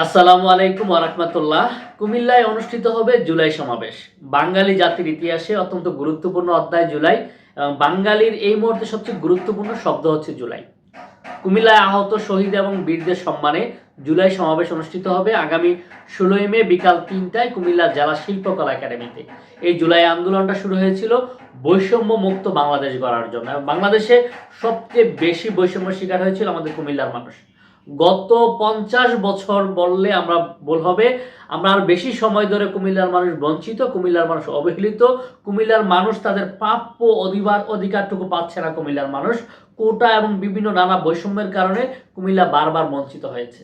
আসসালামু আলাইকুম ওরহমতুল্লাহ কুমিল্লায় অনুষ্ঠিত হবে জুলাই সমাবেশ। বাঙালি জাতির ইতিহাসে অত্যন্ত গুরুত্বপূর্ণ অধ্যায় জুলাই। এবং বাঙালির এই মুহূর্তে সবচেয়ে গুরুত্বপূর্ণ শব্দ হচ্ছে জুলাই। কুমিল্লায় আহত শহীদ এবং বীরদের সম্মানে জুলাই সমাবেশ অনুষ্ঠিত হবে আগামী ষোলোই মে বিকাল তিনটায় কুমিল্লা জেলা শিল্পকলা একাডেমিতে। এই জুলাই আন্দোলনটা শুরু হয়েছিল বৈষম্য মুক্ত বাংলাদেশ গড়ার জন্য। বাংলাদেশে সবচেয়ে বেশি বৈষম্য শিকার হয়েছিল আমাদের কুমিল্লার মানুষ। গত পঞ্চাশ বছর বললে আমরা বল হবে। আমরা আর বেশি সময় ধরে কুমিল্লার মানুষ বঞ্চিত, কুমিল্লার মানুষ অবহেলিত। কুমিল্লার মানুষ তাদের প্রাপ্য অধিবার অধিকারটুকু পাচ্ছে না কুমিল্লার মানুষ। কোটা এবং বিভিন্ন নানা বৈষম্যের কারণে কুমিল্লা বারবার বঞ্চিত হয়েছে।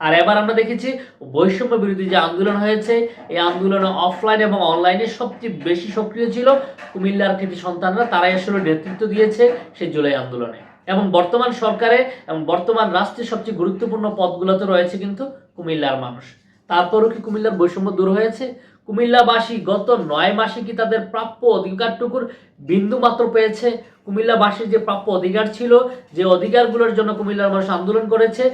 আর এবার আমরা দেখেছি, বৈষম্য বিরোধী যে আন্দোলন হয়েছে, এই আন্দোলনে অফলাইন এবং অনলাইনে সবচেয়ে বেশি সক্রিয় ছিল কুমিল্লার কৃতি সন্তানরা। তারাই আসলে নেতৃত্ব দিয়েছে সেই জুলাই আন্দোলনে। এবং বর্তমান সরকারে এবং বর্তমান রাষ্ট্রের সবচেয়ে গুরুত্বপূর্ণ পদগুলোতে রয়েছে কিন্তু কুমিল্লার মানুষ। তারপরও কি কুমিল্লার বৈষম্য দূর হয়েছে? কুমিল্লাবাসী গত নয় মাসে কি তাদের প্রাপ্য অধিকারটুকুর বিন্দু মাত্র পেয়েছে? কুমিল্লাবাসীর যে প্রাপ্য অধিকার ছিল, যে অধিকারগুলোর জন্য কুমিল্লার মানুষ আন্দোলন করেছে,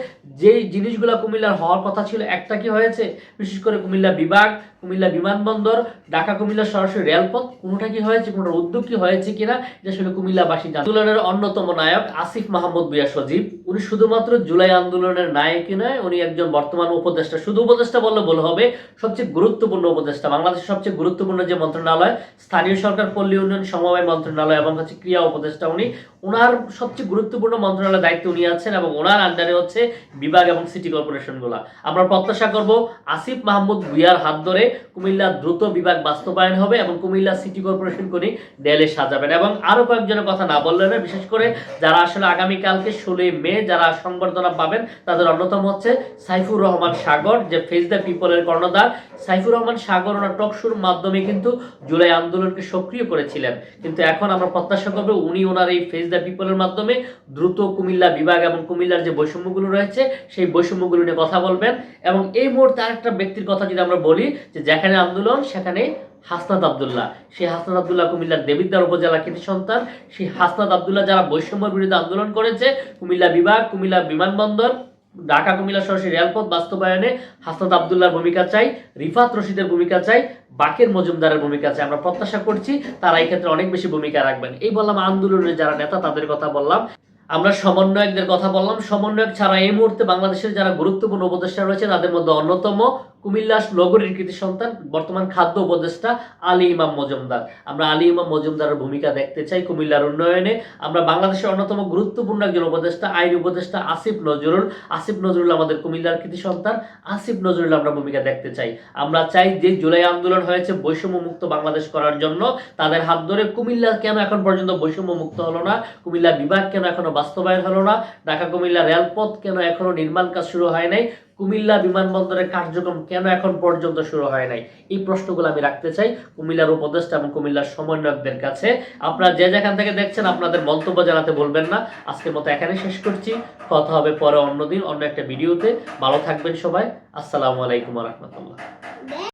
যেই জিনিসগুলো কুমিল্লার হওয়ার কথা ছিল, একটা কি হয়েছে? বিশেষ করে কুমিল্লা বিভাগ, কুমিল্লা বিমানবন্দর, ঢাকা কুমিল্লা সরাসরি রেলপথ, কোনোটা কি হয়েছে, কোনোটা উদ্যোগ কি হয়েছে কিনা যে আসলে কুমিল্লাবাসী আন্দোলনের অন্যতম নায়ক আসিফ মাহমুদ বিয়া সজীব। উনি শুধুমাত্র জুলাই আন্দোলনের নায়কই নয়, উনি একজন বর্তমান উপদেষ্টা। শুধু উপদেষ্টা বললে বল হবে, সবচেয়ে গুরুত্বপূর্ণ উপদেষ্টা। বাংলাদেশের সবচেয়ে গুরুত্বপূর্ণ যে মন্ত্রণালয়, স্থানীয় সরকার পল্লী উন্নয়ন, সমবায় মন্ত্রণালয় এবং হচ্ছে ক্রিয়া উপদেষ্টা। উনি। ওনার সবচেয়ে গুরুত্বপূর্ণ মন্ত্রণালয়ের দায়িত্ব উনি আছেন এবং ওনার আন্ডারে হচ্ছে বিভাগ এবং সিটি কর্পোরেশনগুলো আমরা প্রত্যাশা করব আসিফ মাহমুদ ভুইয়ার হাত ধরে কুমিল্লা দ্রুত বিভাগ বাস্তবায়ন হবে এবং কুমিল্লা সিটি কর্পোরেশন উনি ডেলে সাজাবেন। এবং আরও কয়েকজনের কথা না বললেন না, বিশেষ করে যারা আসলে আগামীকালকে ষোলোই মে যারা সংবর্ধনা পাবেন তাদের অন্যতম হচ্ছে সাইফুর রহমান সাগর যে ফেস দ্য পিপলের কর্ণধার। সাইফুর রহমান সাগর ওনার টকশুর মাধ্যমে কিন্তু জুলাই আন্দোলনকে সক্রিয় করেছিলেন। কিন্তু এখন আমরা প্রত্যাশা করব উনি ওনার এই ফেস দ্য পিপলের মাধ্যমে দ্রুত কুমিল্লা বিভাগ এবং কুমিল্লার যে বৈষম্যগুলো রয়েছে, সেই বৈষম্যগুলো নিয়ে কথা বলবেন। এবং এই মুহূর্তে আরেকটা ব্যক্তির কথা যদি আমরা বলি, যে যেখানে আন্দোলন, সেখানে হাসনাত আবদুল্লাহ। সেই হাসনাত আবদুল্লাহ কুমিল্লার দেবিদ্দার উপজেলা কৃতি সন্তান। সেই হাসনাত আবদুল্লাহ যারা বৈষম্যের বিরুদ্ধে আন্দোলন করেছে, কুমিল্লা বিভাগ, কুমিল্লা বিমানবন্দর ঢাকা কুমিল্লা সরাসরি রেলপথ বাস্তবায়নে হাসনাত আবদুল্লার ভূমিকা চাই, রিফাত রশিদের ভূমিকা চাই, বাকের মজুমদারের ভূমিকা চাই। আমরা প্রত্যাশা করছি তারা এই ক্ষেত্রে অনেক বেশি ভূমিকা রাখবেন। এই বললাম আন্দোলনের যারা নেতা, তাদের কথা বললাম। আমরা সমন্বয়কদের কথা বললাম। সমন্বয়ক ছাড়া এই মুহূর্তে বাংলাদেশের যারা গুরুত্বপূর্ণ উপদেষ্টা রয়েছে, তাদের মধ্যে অন্যতম কুমিল্লা নগরীর কৃতি সন্তান, বর্তমান খাদ্য উপদেষ্টা আলী ইমাম মজুমদার। আমরা আলী ইমাম মজুমদারের ভূমিকা দেখতে চাই কুমিল্লার উন্নয়নে। আমরা বাংলাদেশের অন্যতম গুরুত্বপূর্ণ একজন উপদেষ্টা, আইন উপদেষ্টা আসিফ নজরুল। আসিফ নজরুল আমাদের কুমিল্লার কৃতি সন্তান। আসিফ নজরুল আমরা ভূমিকা দেখতে চাই। আমরা চাই যে জুলাই আন্দোলন হয়েছে বৈষম্য মুক্ত বাংলাদেশ করার জন্য, তাদের হাত ধরে কুমিল্লা কেন এখন পর্যন্ত বৈষম্য মুক্ত হলো না? কুমিল্লা বিভাগ কেন এখনও বাস্তবায়ন হলো না? ঢাকা কুমিল্লা রেলপথ কেন এখনও নির্মাণ কাজ শুরু হয় নাই? কুমিল্লা বিমানবন্দরের কার্যক্রম কেন এখন পর্যন্ত শুরু হয় নাই? এই প্রশ্নগুলো আমি রাখতে চাই কুমিল্লার উপদেষ্টা এবং কুমিল্লার সমন্বয়কদের কাছে। আপনারা যে যেখান থেকে দেখছেন আপনাদের মন্তব্য জানাতে বলবেন না। আজকের মতো এখানে শেষ করছি। কথা হবে পরে অন্যদিন অন্য একটা ভিডিওতে। ভালো থাকবেন সবাই। আসসালামু আলাইকুম রহমতুল্লাহ।